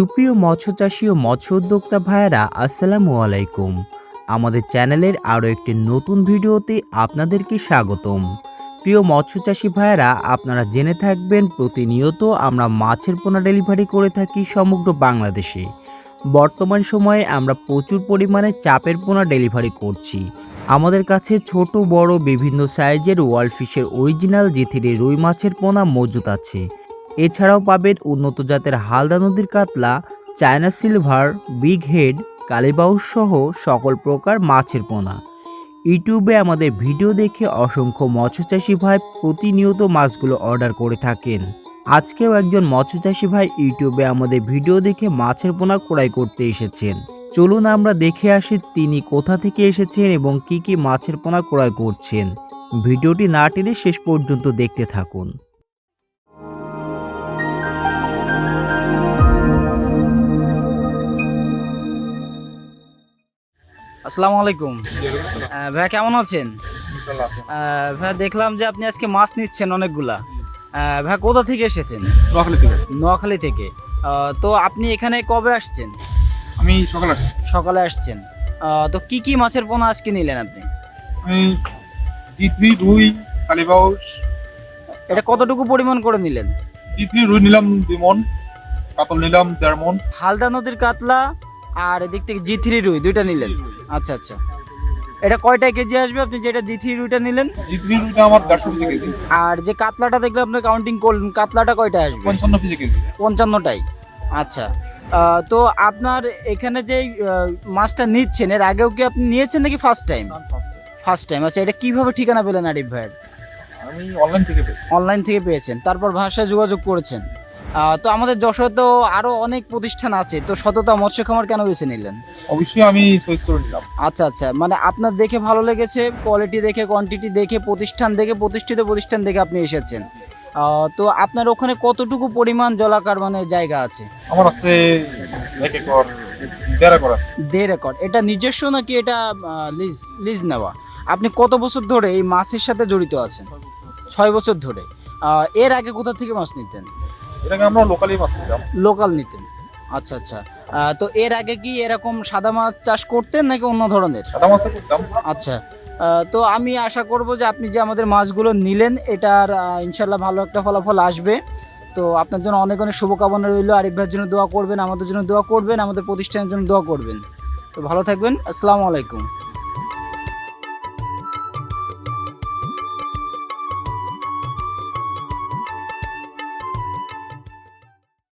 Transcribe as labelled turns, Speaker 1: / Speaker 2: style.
Speaker 1: সুপ্রিয় মৎস্য চাষী ও মৎস্য উদ্যোক্তা ভাইয়েরা, আসসালামু আলাইকুম। আমাদের চ্যানেলের আরও একটি নতুন ভিডিওতে আপনাদেরকে স্বাগতম। প্রিয় মৎস্য চাষী ভাইয়েরা, আপনারা জেনে থাকবেন, প্রতিনিয়ত আমরা মাছের পোনা ডেলিভারি করে থাকি সমগ্র বাংলাদেশে। বর্তমান সময়ে আমরা প্রচুর পরিমাণে চাপের পোনা ডেলিভারি করছি। আমাদের কাছে ছোট, বড়, বিভিন্ন সাইজের ওয়ার্ল্ড ফিশের অরিজিনাল জিথিরি রুই মাছের পোনা মজুত আছে। এছাড়াও পাবেন উন্নত জাতের হালদা নদীর কাতলা, চায়না সিলভার বিগ হেড কালীবাউস সহ সকল প্রকার মাছের পোনা। ইউটিউবে আমাদের ভিডিও দেখে অসংখ্য মৎস্যচাষী ভাই প্রতিনিয়ত মাছগুলো অর্ডার করে থাকেন। আজকেও একজন মৎস্যচাষী ভাই ইউটিউবে আমাদের ভিডিও দেখে মাছের পোনা ক্রয় করতে এসেছেন। চলুন আমরা দেখে আসি তিনি কোথা থেকে এসেছেন এবং কি কি মাছের পোনা ক্রয় করছেন। ভিডিওটি না টেনে শেষ পর্যন্ত দেখতে থাকুন।
Speaker 2: আসসালামু আলাইকুম। ভাইয়া কেমন আছেন? ভাইয়া দেখলাম যে আপনি আজকে মাছ নিচ্ছেন অনেকগুলা। ভাইয়া কোথা থেকে এসেছেন? নোয়াখালী থেকে নোয়াখালী থেকে। তো আপনি এখানে কবে আসছেন?
Speaker 3: আমি সকাল
Speaker 2: সকালে আসছেন। তো কি কি মাছের পোনা আজকে নিলেন আপনি?
Speaker 3: রুই কালীবাউস
Speaker 2: এটা কতটুকু পরিমাণ করে নিলেন?
Speaker 3: রুই নিলাম দুই মন কাতল নিলাম দেড় মন
Speaker 2: হালদা নদীর কাতলা আর এদিক থেকে জি থ্রি রুই দুইটা নিলেন? আচ্ছা আচ্ছা। এটা কয়টা কেজি আসবে? আপনি যেটা জি থ্রি রুইটা নিলেন?
Speaker 3: জিতবি রুইটা আমার দেড়শো কেজি।
Speaker 2: আর যে কাতলাটা দেখলে আপনি কাউন্টিং করলেন কাতলাটা কয়টা আসবে?
Speaker 3: পঞ্চান্ন কেজি।
Speaker 2: পঞ্চান্নটাই। আচ্ছা। তো আপনার এখানে যে মাছটা নিচ্ছেন এর আগেও কি আপনি নিয়েছেন নাকি ফার্স্ট টাইম ফার্স্ট টাইম আচ্ছা এটা কীভাবে ঠিকানা পেলেন আরিফ ভাইয়ের?
Speaker 3: আমি অনলাইন থেকে পেয়েছি।
Speaker 2: অনলাইন থেকে পেয়েছেন। তারপর ভাষায় যোগাযোগ করেছেন? তো আমাদের যশোরে তো আরও অনেক প্রতিষ্ঠান আছে। তো সততা মৎস্য খামার কেন বেছে নিলেন?
Speaker 3: অবশ্যই আমি চয়েস করে নিলাম।
Speaker 2: আচ্ছা আচ্ছা। মানে আপনার দেখে ভালো লেগেছে কোয়ালিটি দেখে কোয়ান্টিটি দেখে প্রতিষ্ঠান দেখে প্রতিষ্ঠিত প্রতিষ্ঠান দেখে আপনি এসেছেন। তো আপনার ওখানে কতটুকু পরিমাণ জলাকার মানে জায়গা আছে?
Speaker 3: আমার আছে এক একর দেড় একর আছে।
Speaker 2: দেড় একর। এটা নিজস্ব নাকি এটা লিজ লিজ নেওয়া? আপনি কত বছর ধরে এই মাছের সাথে জড়িত আছেন? ছয় বছর ধরে। এর আগে কোথা থেকে মাছ নিতেন?
Speaker 3: এটাকে আমরা লোকালি মাছ নিলাম
Speaker 2: লোকাল নিতেন। আচ্ছা আচ্ছা। তো এর আগে কি এরকম সাদা মাছ চাষ করতেন নাকি অন্য ধরনের?
Speaker 3: সাদা মাছে করতাম।
Speaker 2: আচ্ছা। তো আমি আশা করব যে আপনি যে আমাদের মাছগুলো নিলেন এটার ইনশাল্লাহ ভালো একটা ফলাফল আসবে। তো আপনার জন্য অনেক অনেক শুভকামনা রইল। আরিফ ভাইয়ের জন্য দোয়া করবেন আমাদের জন্য দোয়া করবেন আমাদের প্রতিষ্ঠানের জন্য দোয়া করবেন। তো ভালো থাকবেন। আসসালামু আলাইকুম।